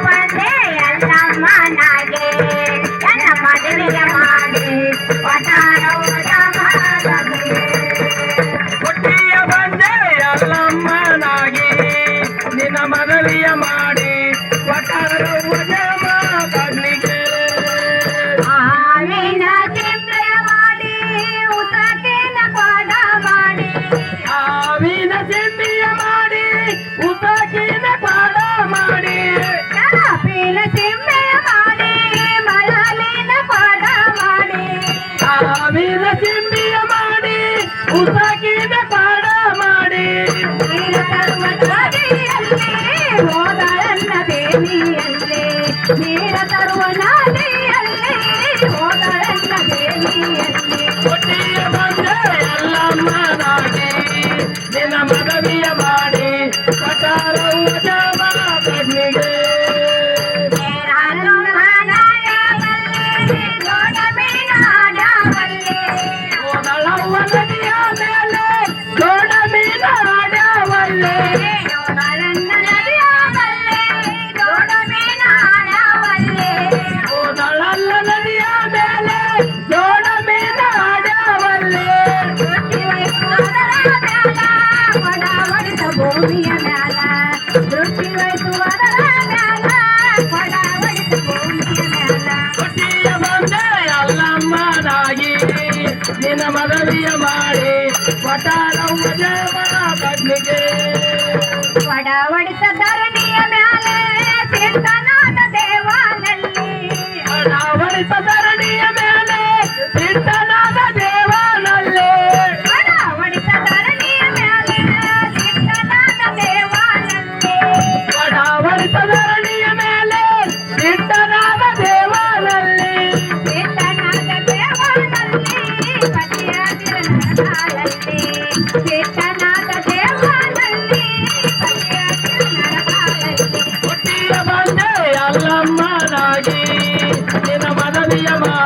ನನ್ನ ಮದುವೆಯ ಮಾಡಿ ಒಟ್ಟಾರು ಮಾಡಿ ಒಟ್ಟಾರ ನೀರ ಸಿಂಬಿಯ ಮಾಡಿ ಉಸಾಕಿನ ಪಾಡ ಮಾಡಿ ನಿನ್ನ ಮದವಿಯ ಮಾಡಿ ಪಟಾರ ಉಜಯ ಬಡ್ಲಿಗೆ అడవృత దర్నియమేలే సీతనాథ దేవనల్లి అడవృత దర్నియమేలే సీతనాథ దేవనల్లి అడవృత దర్నియమేలే సీతనాథ దేవనంటే అడవృత దర్నియమేలే సీతనాథ దేవనల్లి సీతనాథ దేవనల్లి పతియాతి నర ஐயமா